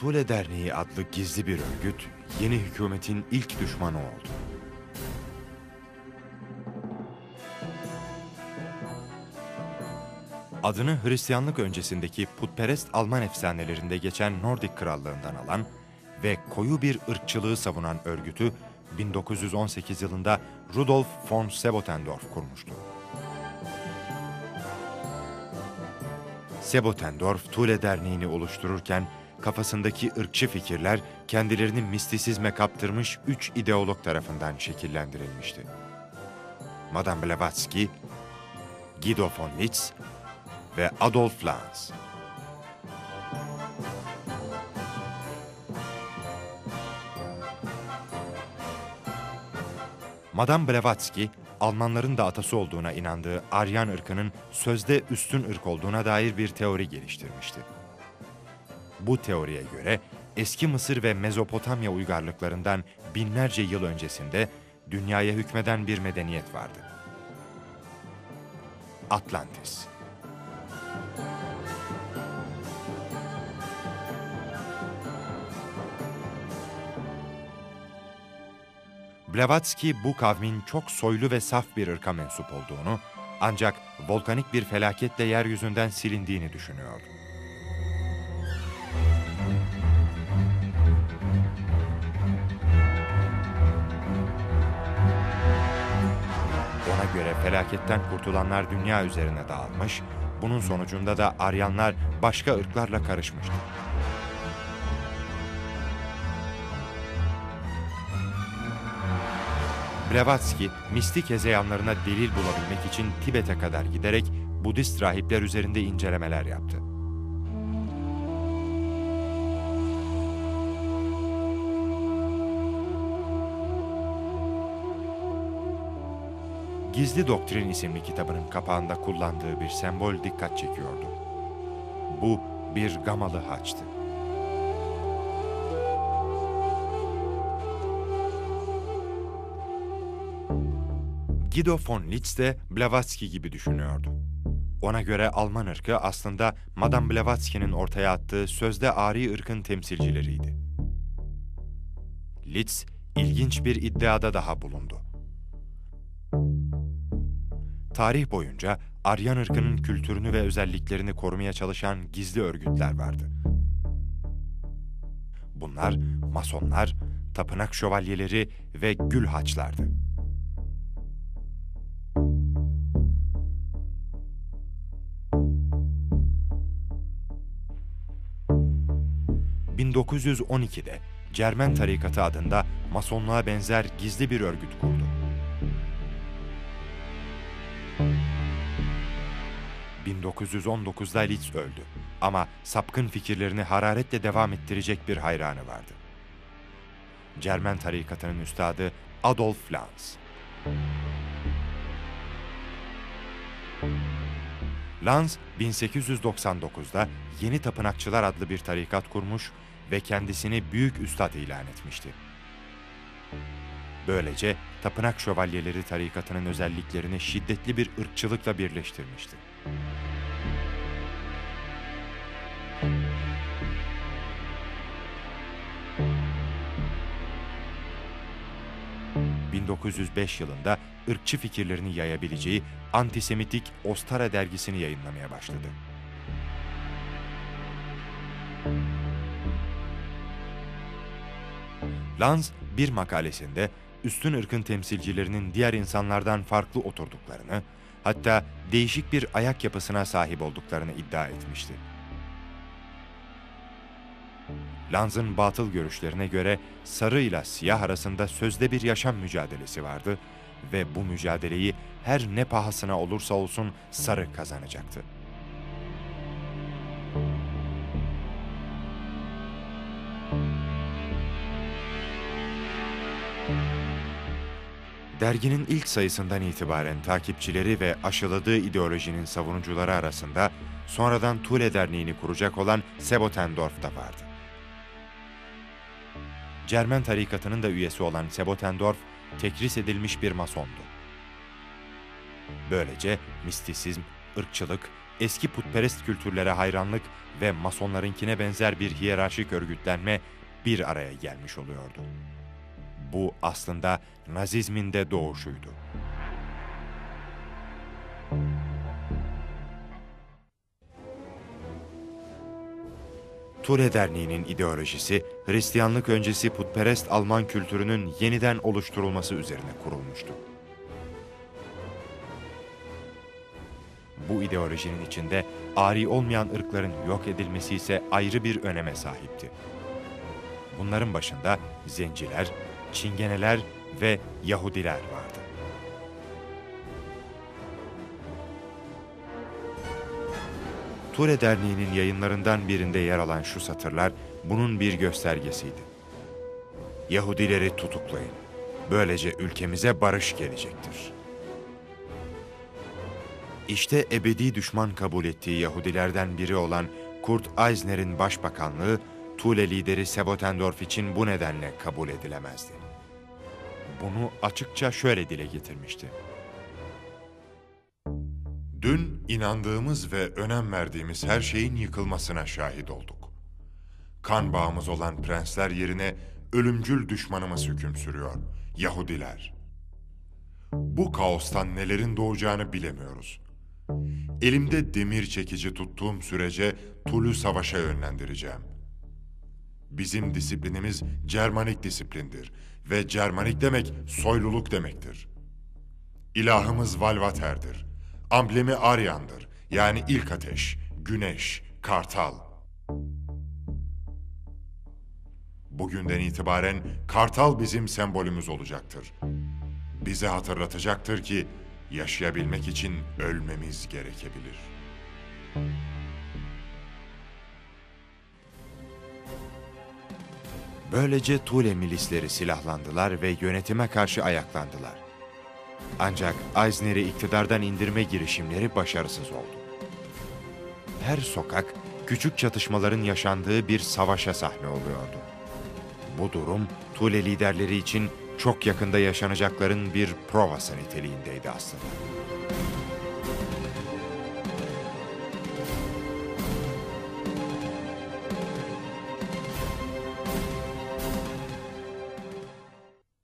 Tule Derneği adlı gizli bir örgüt, yeni hükümetin ilk düşmanı oldu. Adını Hristiyanlık öncesindeki putperest Alman efsanelerinde geçen Nordik krallığından alan ve koyu bir ırkçılığı savunan örgütü 1918 yılında Rudolf von Sebotendorf kurmuştu. Sebotendorf, Tule Derneği'ni oluştururken kafasındaki ırkçı fikirler kendilerini mistisizme kaptırmış üç ideolog tarafından şekillendirilmişti. Madame Blavatsky, Guido von Litz ve Adolf Lanz. Madame Blavatsky, Almanların da atası olduğuna inandığı Aryan ırkının sözde üstün ırk olduğuna dair bir teori geliştirmişti. Bu teoriye göre eski Mısır ve Mezopotamya uygarlıklarından binlerce yıl öncesinde dünyaya hükmeden bir medeniyet vardı. Atlantis. Blavatsky bu kavmin çok soylu ve saf bir ırka mensup olduğunu ancak volkanik bir felaketle yeryüzünden silindiğini düşünüyordu. Göre felaketten kurtulanlar dünya üzerine dağılmış, bunun sonucunda da Aryanlar başka ırklarla karışmıştı. Blavatsky, mistik hezeyanlarına delil bulabilmek için Tibet'e kadar giderek Budist rahipler üzerinde incelemeler yaptı. Gizli Doktrin isimli kitabının kapağında kullandığı bir sembol dikkat çekiyordu. Bu bir gamalı haçtı. Guido von Litz de Blavatsky gibi düşünüyordu. Ona göre Alman ırkı aslında Madame Blavatsky'nin ortaya attığı sözde ari ırkın temsilcileriydi. Litz, ilginç bir iddiada daha bulundu. Tarih boyunca Aryan ırkının kültürünü ve özelliklerini korumaya çalışan gizli örgütler vardı. Bunlar masonlar, tapınak şövalyeleri ve gül haçlardı. 1912'de Cermen Tarikatı adında Masonluğa benzer gizli bir örgüt kurdu. ...1919'da Litz öldü ama sapkın fikirlerini hararetle devam ettirecek bir hayranı vardı. Cermen tarikatının üstadı Adolf Lanz. Lanz 1899'da Yeni Tapınakçılar adlı bir tarikat kurmuş ve kendisini büyük üstad ilan etmişti. Böylece tapınak şövalyeleri tarikatının özelliklerini şiddetli bir ırkçılıkla birleştirmişti. ...1905 yılında ırkçı fikirlerini yayabileceği antisemitik Ostara dergisini yayınlamaya başladı. Lanz bir makalesinde üstün ırkın temsilcilerinin diğer insanlardan farklı oturduklarını, hatta değişik bir ayak yapısına sahip olduklarını iddia etmişti. Lanz'ın batıl görüşlerine göre sarı ile siyah arasında sözde bir yaşam mücadelesi vardı ve bu mücadeleyi her ne pahasına olursa olsun sarı kazanacaktı. Derginin ilk sayısından itibaren takipçileri ve aşıladığı ideolojinin savunucuları arasında sonradan Tule Derneği'ni kuracak olan Sebotendorf da vardı. Cermen tarikatının da üyesi olan Sebotendorf, tekris edilmiş bir masondu. Böylece mistisizm, ırkçılık, eski putperest kültürlere hayranlık ve masonlarınkine benzer bir hiyerarşik örgütlenme bir araya gelmiş oluyordu. Bu aslında Nazizmin de doğuşuydu. Ture Derneği'nin ideolojisi, Hristiyanlık öncesi putperest Alman kültürünün yeniden oluşturulması üzerine kurulmuştu. Bu ideolojinin içinde ari olmayan ırkların yok edilmesi ise ayrı bir öneme sahipti. Bunların başında zenciler, çingeneler ve Yahudiler vardı. Ture Derneği'nin yayınlarından birinde yer alan şu satırlar bunun bir göstergesiydi. Yahudileri tutuklayın. Böylece ülkemize barış gelecektir. İşte ebedi düşman kabul ettiği Yahudilerden biri olan Kurt Eisner'in başbakanlığı Tule lideri Sebotendorf için bu nedenle kabul edilemezdi. Bunu açıkça şöyle dile getirmişti. Dün inandığımız ve önem verdiğimiz her şeyin yıkılmasına şahit olduk. Kan bağımız olan prensler yerine ölümcül düşmanımız hüküm sürüyor, Yahudiler. Bu kaostan nelerin doğacağını bilemiyoruz. Elimde demir çekici tuttuğum sürece Tulu savaşa yönlendireceğim. Bizim disiplinimiz Cermanik disiplindir ve Cermanik demek soyluluk demektir. İlahımız Valvater'dir. Amblemi Aryan'dır. Yani ilk ateş, güneş, kartal. Bugünden itibaren kartal bizim sembolümüz olacaktır. Bize hatırlatacaktır ki yaşayabilmek için ölmemiz gerekebilir. Böylece Tule milisleri silahlandılar ve yönetime karşı ayaklandılar. Ancak Eisner'i iktidardan indirme girişimleri başarısız oldu. Her sokak küçük çatışmaların yaşandığı bir savaşa sahne oluyordu. Bu durum Tule liderleri için çok yakında yaşanacakların bir provası niteliğindeydi aslında.